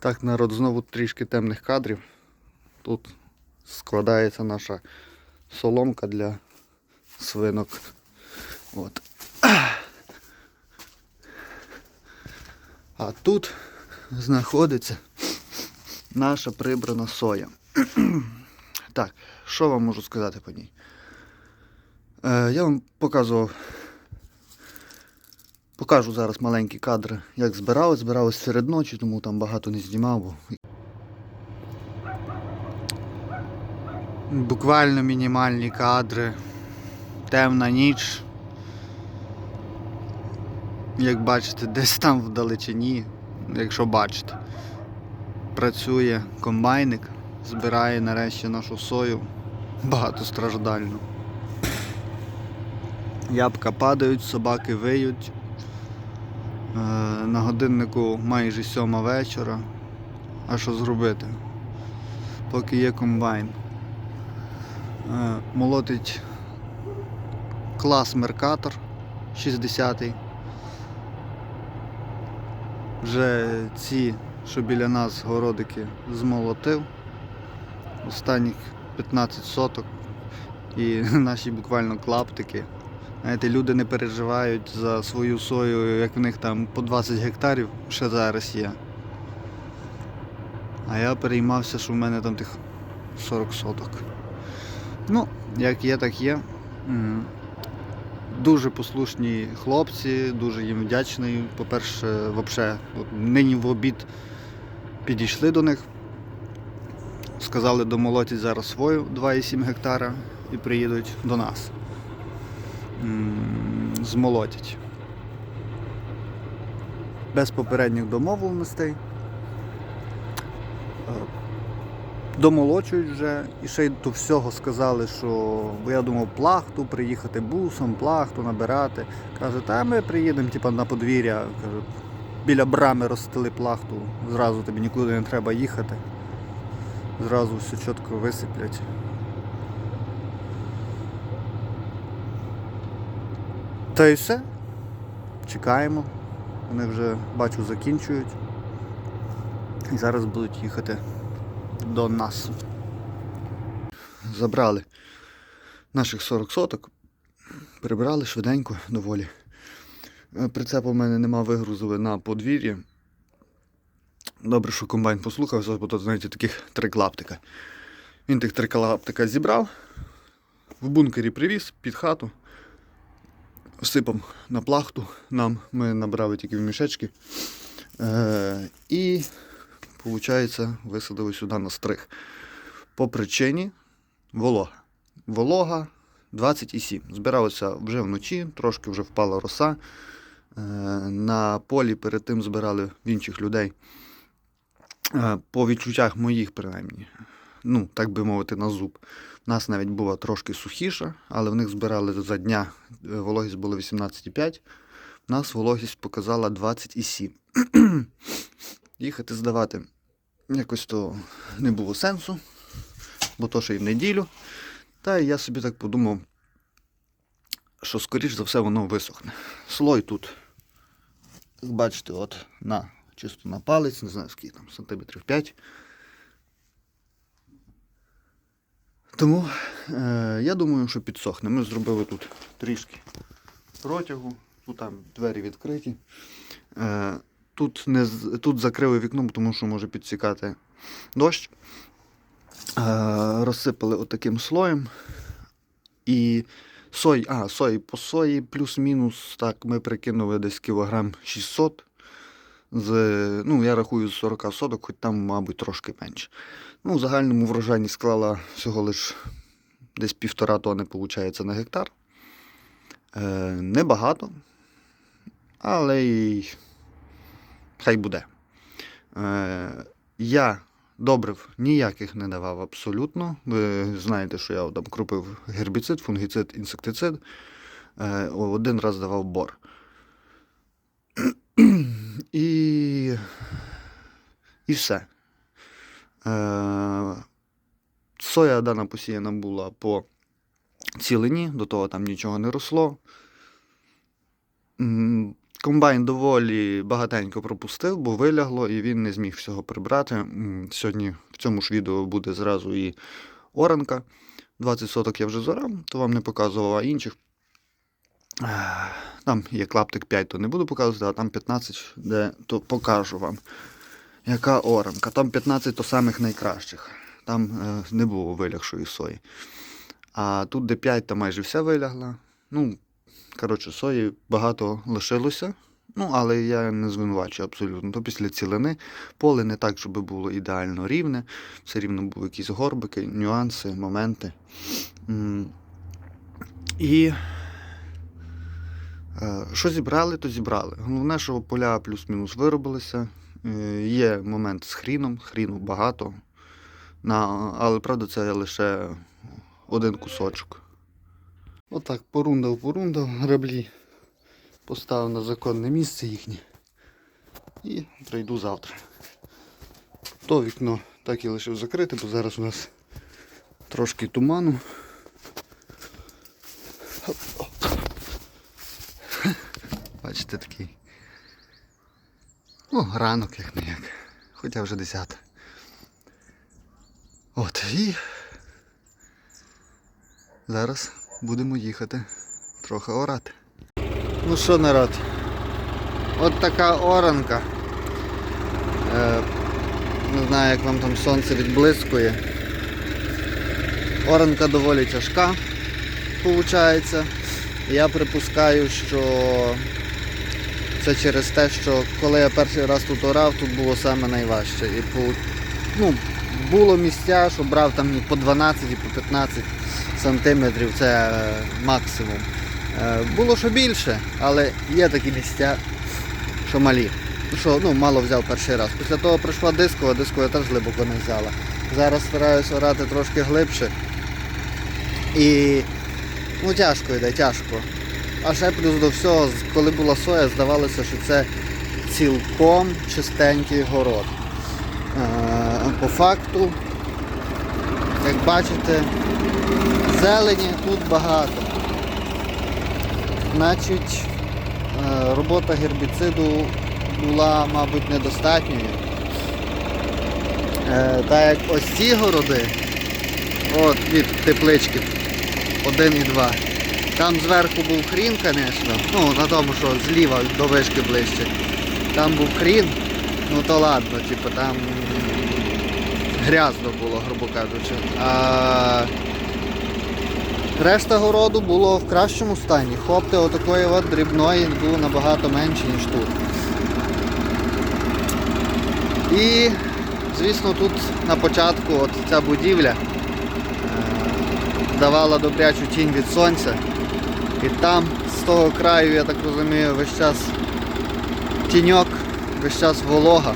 Так, народ, знову трішки темних кадрів. Тут складається наша соломка для свинок. От. А тут знаходиться наша прибрана соя. так, що вам можу сказати по ній? Е, я вам показував. Покажу зараз маленькі кадри, як збирали. Збирали серед ночі, тому там багато не знімав. Бо... Буквально мінімальні кадри. Темна ніч. Як бачите, десь там вдалечині, якщо бачите, працює комбайник, збирає нарешті нашу сою багатостраждальну. Ябка падають, собаки виють. Е, На годиннику майже сьома вечора. А що зробити? Поки є комбайн. Е, Молотить клас Меркатор 60-й. Вже ці, що біля нас городики змолотив. Останніх 15 соток. І наші буквально клаптики. Знаєте, люди не переживають за свою сою, як в них там по 20 гектарів ще зараз є. А я переймався, що в мене там тих 40 соток. Ну, як є, так є. Дуже послушні хлопці, дуже їм вдячний. По-перше, от нині в обід підійшли до них. Сказали, домолотять зараз свою 2,7 гектара і приїдуть до нас змолотять. Без попередніх домовленостей. Е, Домолочують вже і ще й до всього сказали, що бо я думав плахту, приїхати бусом, плахту набирати. Каже, та ми приїдемо типа, на подвір'я. Каже, біля брами розстели плахту, зразу тобі нікуди не треба їхати. Зразу все чітко висиплять. Та і все. Чекаємо. Вони вже бачу закінчують. І зараз будуть їхати до нас. Забрали наших 40 соток. Прибрали швиденько доволі. Е, Прицепу в мене нема, вигрузили на подвір'ї. Добре, що комбайн послухався, бо тут, знаєте, таких три клаптика. Він тих три клаптика зібрав, в бункері привіз під хату всипав на плахту нам. Ми набрали тільки в мішечки. Е, і, виходить, висадили сюди на стриг. По причині волога. Волога 27. Збиралося вже вночі, трошки вже впала роса. Е, на полі перед тим збирали в інших людей. Е, по відчуттях моїх, принаймні. Ну, так би мовити, на зуб. У нас навіть була трошки сухіша, але в них збирали за дня е, вологість була 18,5. У нас вологість показала 20,7. Їхати здавати якось то не було сенсу, бо то ще й в неділю. Та я собі так подумав, що скоріш за все воно висохне. Слой тут, як бачите, от на, чисто на палець, не знаю скільки там, сантиметрів 5. Тому е, я думаю, що підсохне. Ми зробили тут трішки протягу, тут там двері відкриті. Е, тут, не, тут закрили вікно, тому що може підсікати дощ. Е, розсипали отаким слоєм. І сой, а, сої, по сої плюс-мінус, так, ми прикинули десь кілограм 600. З, ну, я рахую з 40 соток, хоч там, мабуть, трошки менше. Ну, в загальному врожайність склала всього лиш десь півтора тони, виходить, на гектар. Е, небагато, але й хай буде. Е, я добрив ніяких не давав абсолютно. Ви знаєте, що я там крупив гербіцид, фунгіцид, інсектицид. Е, один раз давав бор. І, і все. Е, соя дана посіяна була по цілині, до того там нічого не росло. Комбайн доволі багатенько пропустив, бо вилягло і він не зміг всього прибрати. Сьогодні в цьому ж відео буде зразу і оранка. 20 соток я вже зорав, то вам не показував, а інших. Там є клаптик 5, то не буду показувати, а там 15, де то покажу вам. Яка оранка. Там 15 то самих найкращих. Там е, не було вилягшої сої. А тут де 5, то майже вся вилягла. Ну, коротше, сої багато лишилося. Ну, але я не звинувачую абсолютно. То після цілини поле не так, щоб було ідеально рівне. Все рівно були якісь горбики, нюанси, моменти. І що зібрали, то зібрали. Головне, що поля плюс-мінус виробилися. Е, Є момент з хріном, хріну багато. Але правда, це лише один кусочок. Отак, порундав, порундав, граблі поставив на законне місце їхнє. І прийду завтра. То вікно так і лишив закрите, бо зараз у нас трошки туману. Бачите такий. Ну, ранок як не як. Хоча вже 10. От і зараз будемо їхати трохи орати. Ну що, народ? От така оранка. Е, не знаю, як вам там сонце відблискує. Оранка доволі тяжка, виходить. Я припускаю, що це через те, що коли я перший раз тут орав, тут було саме найважче. І по, ну, було місця, що брав там і по 12 і по 15 сантиметрів, це е, максимум. Е, Було що більше, але є такі місця, що малі. Що ну, мало взяв перший раз. Після того прийшла дискова, диску я теж глибоко не взяла. Зараз стараюся орати трошки глибше. І ну, тяжко йде, тяжко. А ще плюс до всього, коли була соя, здавалося, що це цілком чистенький город. Е, По факту, як бачите, зелені тут багато. Значить, е, робота гербіциду була, мабуть, недостатньою. Е, Так як ось ці городи, от від теплички 1 і 2. Там зверху був хрін, звісно. Ну, на тому, що зліва до вишки ближче. Там був хрін, ну то ладно, типу там грязно було, грубо кажучи. А решта городу було в кращому стані. Хопти отакої от дрібної було набагато менше, ніж тут. І, звісно, тут на початку от ця будівля е, давала добрячу тінь від сонця. І там з того краю, я так розумію, весь час тіньок, весь час волога.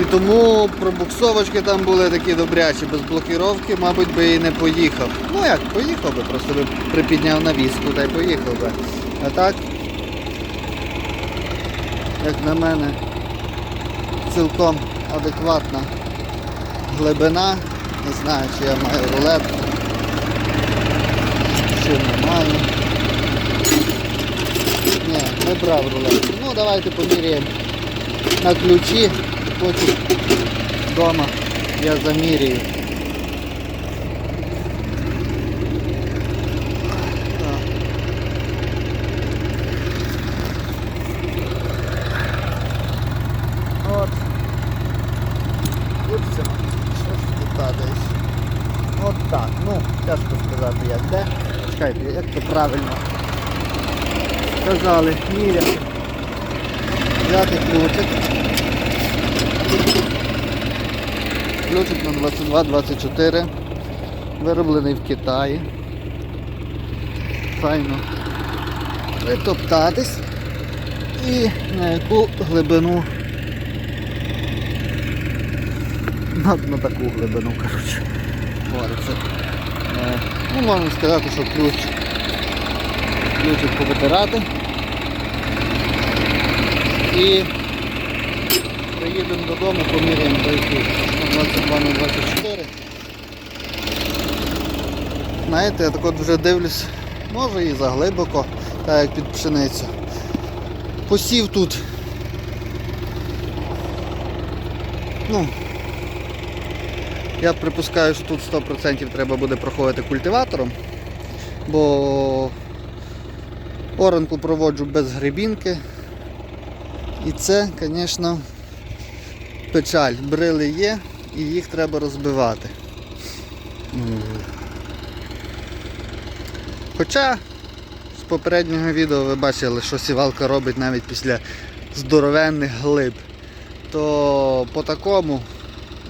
І тому пробуксовочки там були такі добрячі, без блокіровки, мабуть, би і не поїхав. Ну як, поїхав би, просто би припідняв навіску та й поїхав би. А так, як на мене, цілком адекватна глибина. Не знаю, чи я маю рулетку. Чи не маю. Ні, не брав рулетку. Ну давайте поміряємо на ключі, потім вдома я замірюю. Так. От. От це. Що ж ти падаєш? От так. Ну, тяжко сказати як де. Чекайте, як то правильно. Сказали, міряти. Взяти ключик. Ключик на 22-24. Вироблений в Китаї. Файно витоптатись. І на яку глибину. На, на таку глибину, коротше. Говориться. Ну, можна сказати, що ключ. Ключик повитирати. І приїдемо додому, поміряємо той ключ. На 22 на 24. Знаєте, я так от вже дивлюсь, може і заглибоко. так як під пшеницю. Посів тут. Ну, я припускаю, що тут 100% треба буде проходити культиватором, бо оранку проводжу без грибінки. І це, звісно, печаль. Брили є і їх треба розбивати. Хоча з попереднього відео ви бачили, що сівалка робить навіть після здоровенних глиб, то по такому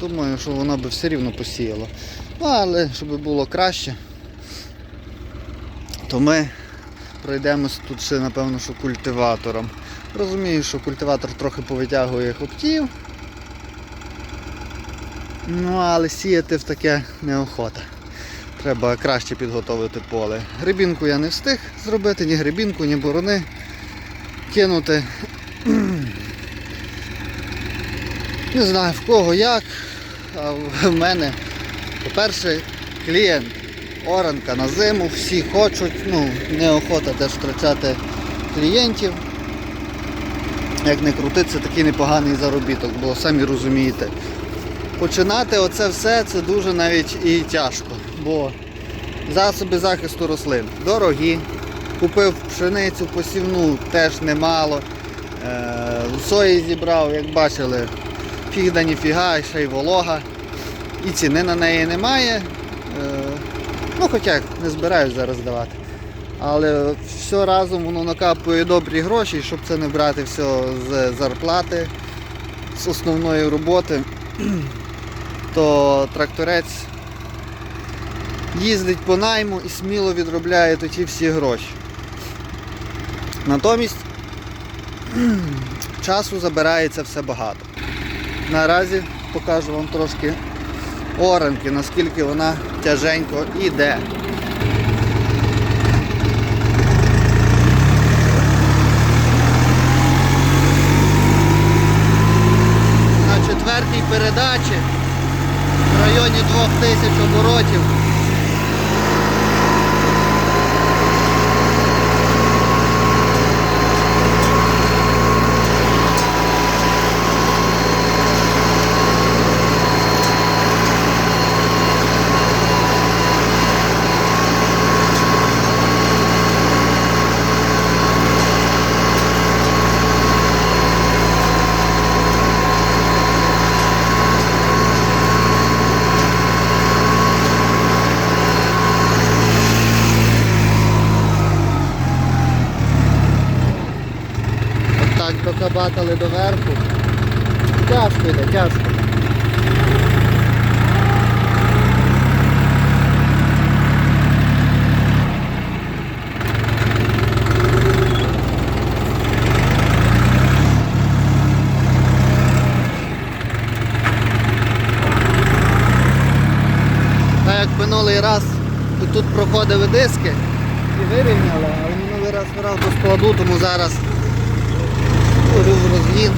думаю, що воно би все рівно посіяло. Ну, але щоб було краще, то ми пройдемось тут ще, напевно, що культиватором. Розумію, що культиватор трохи повитягує хоптів. Ну, але сіяти в таке неохота. Треба краще підготовити поле. Грибінку я не встиг зробити, ні грибінку, ні борони кинути. Не знаю в кого як, а в мене, по-перше, клієнт. Оранка на зиму, всі хочуть, ну, неохота теж втрачати клієнтів. Як не крути, це такий непоганий заробіток, бо самі розумієте. Починати оце все це дуже навіть і тяжко, бо засоби захисту рослин дорогі. Купив пшеницю посівну теж немало. Е, сої зібрав, як бачили, фіг да ніфіга, ще й волога. І ціни на неї немає. Е, ну хоча не збираюсь зараз давати. Але все разом воно накапує добрі гроші, щоб це не брати все з зарплати, з основної роботи, то тракторець їздить по найму і сміло відробляє тоді всі гроші. Натомість часу забирається все багато. Наразі покажу вам трошки оранки, наскільки вона тяженько іде. На четвертій передачі в районі 2000 оборотів. От так доверху. Тяжко йде, тяжко. Як минулий раз тут проходили диски і вирівняли, але минулий раз грав до складу, тому зараз Говорю в розгін.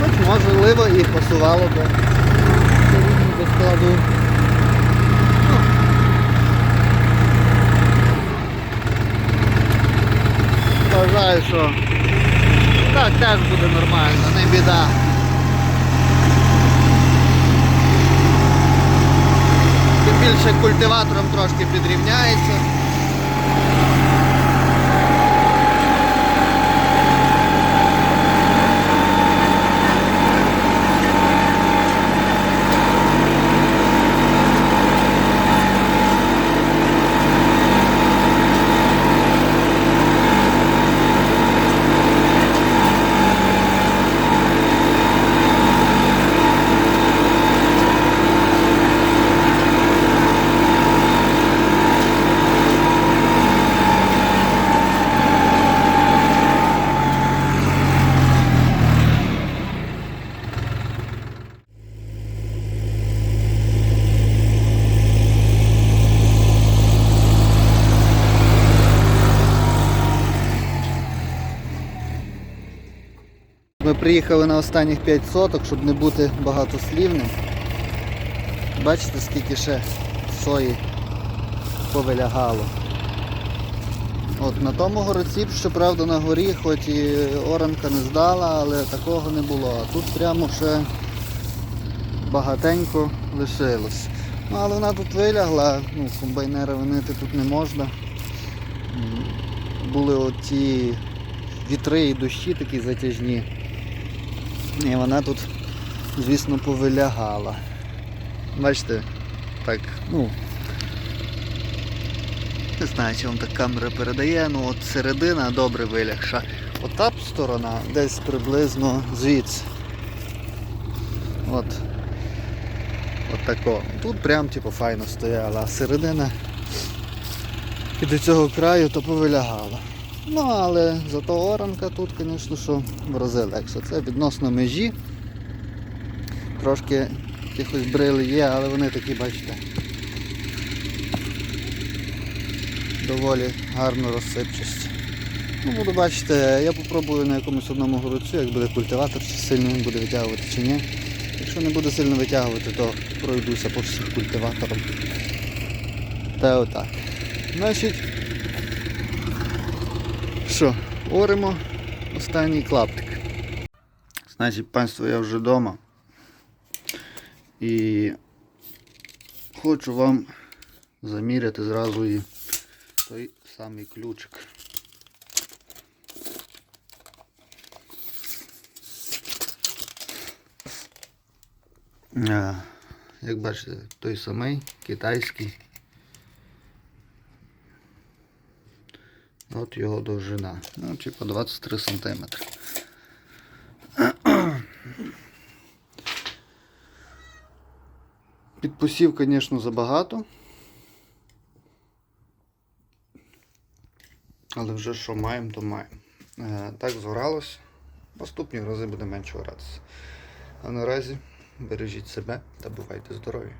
Хоч можливо і посувало би складу. Ну. Вважаю, що так теж буде нормально, не біда. Тим більше культиватором трошки підрівняється. Ми приїхали на останніх 5 соток, щоб не бути багатослівним. Бачите, скільки ще сої повилягало. От на тому гороці, щоправда, на горі, хоч і оранка не здала, але такого не було. А тут прямо ще багатенько лишилось. Ну, але вона тут вилягла, ну, комбайнера винити тут не можна. Були оті вітри і дощі такі затяжні. І вона тут, звісно, повилягала. Бачите, так, ну. Не знаю, чи вам так камера передає, ну от середина добре вилягша. От та сторона десь приблизно звідси. От. От тако. Тут прям типу файно стояла, а середина і до цього краю то повилягала. Ну, але зато оранка тут, звісно, що в рази легше. Це відносно межі. Трошки якихось брили є, але вони такі, бачите, доволі гарно розсипчасті. Ну, буду бачити, я попробую на якомусь одному городцю, як буде культиватор, чи сильно він буде витягувати чи ні. Якщо не буде сильно витягувати, то пройдуся по всіх культиваторам. Та отак. Значить, що, оримо останній клаптик. Значить, панство, я вже вдома. І хочу вам заміряти зразу і той самий ключик. Як бачите, той самий китайський. От його довжина. Ну, типу 23 сантиметри. Підпусів, звісно, забагато. Але вже що маємо, то маємо. Е, Так згоралось. Наступні рази буде менше гратися. А наразі бережіть себе та бувайте здорові.